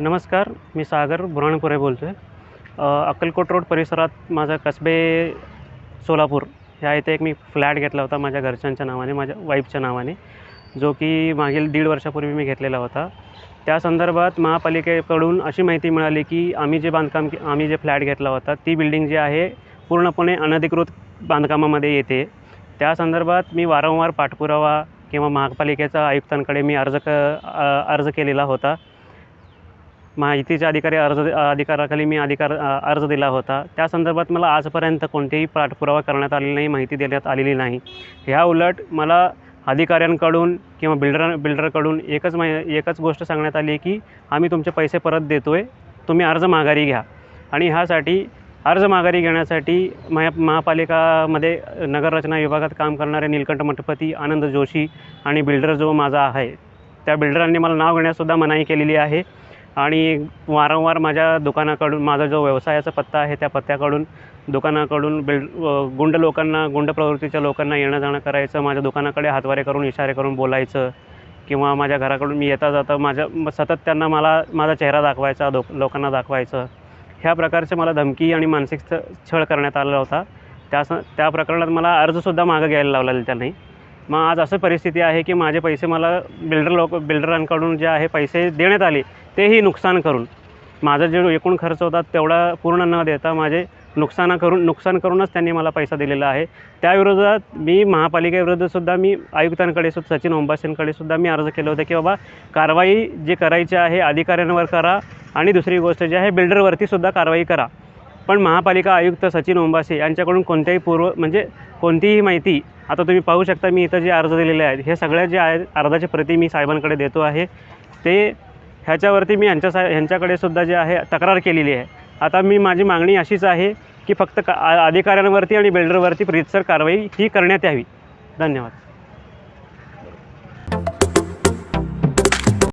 नमस्कार मी सागर बुराणपुरे बोलतो आहे अक्कलकोट रोड परिसरात माझा कसबे सोलापूर ह्या इथे एक मी फ्लॅट घेतला होता माझ्या घरच्यांच्या नावाने माझ्या वाईफच्या नावाने जो की मागील दीड वर्षापूर्वी मी घेतलेला होता. त्या संदर्भात महापालिकेकडून अशी माहिती मिळाली की आम्ही जे बांधकाम आम्ही जे फ्लॅट घेतला होता ती बिल्डिंग जी आहे पूर्णपणे अनधिकृत बांधकामामध्ये येते. त्या संदर्भात मी वारंवार पाठपुरावा किंवा महापालिकेचा आयुक्तांकडे मी अर्ज क अर्ज केलेला होता. माहितीच्या अधिकारी अर्ज अधिकाराखाली मी अधिकार अर्ज दिला होता. त्या संदर्भात मला आजपर्यंत कोणतेही पाठपुरावा करण्यात आलेला नाही माहिती देण्यात आलेली नाही. ह्या उलट मला अधिकाऱ्यांकडून किंवा बिल्डर बिल्डरकडून एकच माहि एकच गोष्ट सांगण्यात आली की आम्ही तुमचे पैसे परत देतो आहे तुम्ही अर्ज माघारी घ्या. आणि ह्यासाठी अर्ज माघारी घेण्यासाठी महा महापालिकामध्ये नगररचना विभागात काम करणारे नीलकंठ मठपती आनंद जोशी आणि बिल्डर जो माझा आहे त्या बिल्डरांनी मला नाव घेण्यासुद्धा मनाई केलेली आहे. आणि वारंवार माझ्या दुकानाकडून माझा जो व्यवसायाचा पत्ता आहे त्या पत्त्याकडून दुकानाकडून बिल्ड गुंड लोकांना गुंड प्रवृत्तीच्या लोकांना येणं जाणं करायचं माझ्या दुकानाकडे हातवारे करून इशारे करून बोलायचं किंवा माझ्या घराकडून मी येता जाता माझ्या म- सतत त्यांना मला माझा चेहरा दाखवायचा दो लोकांना दाखवायचं. ह्या प्रकारचे मला धमकी आणि मानसिक छळ करण्यात आलेला होता. त्या स त्या प्रकरणात मला अर्जसुद्धा मागं घ्यायला लावलेला त्यांनी. मग आज असं परिस्थिती आहे की माझे पैसे मला बिल्डर लोक बिल्डरांकडून जे आहे पैसे देण्यात आले तेही नुकसान करून. माझा जे एकूण खर्च होता तेवढा पूर्ण न देता माझे नुकसान करून नुकसान करूनच त्यांनी मला पैसा दिलेला आहे. त्याविरोधात मी महापालिकेविरुद्धसुद्धा मी आयुक्तांकडे सुद्धा सचिन ओंबासेंकडे सुद्धा मी अर्ज केलं होतं की बाबा कारवाई जी करायची आहे अधिकाऱ्यांवर करा आणि दुसरी गोष्ट जी आहे बिल्डरवरती सुद्धा कारवाई करा. पण महापालिका आयुक्त सचिन ओंबासे यांच्याकडून कोणत्याही पूर्व म्हणजे कोणतीही माहिती आता तुम्ही पाहू शकता मी इथं जे अर्ज दिलेले आहेत हे सगळ्या जे आहेत अर्जाचे प्रति मी साहेबांकडे देतो आहे. ते ह्याच्यावरती मी ह्यांच्या सा ह्यांच्याकडे सुद्धा जे आहे तक्रार केलेली आहे. आता मी माझी मागणी अशीच आहे की फक्त का आ- अधिकाऱ्यांवरती आणि बिल्डरवरती प्रीतसर कारवाई ही करण्यात यावी. धन्यवाद.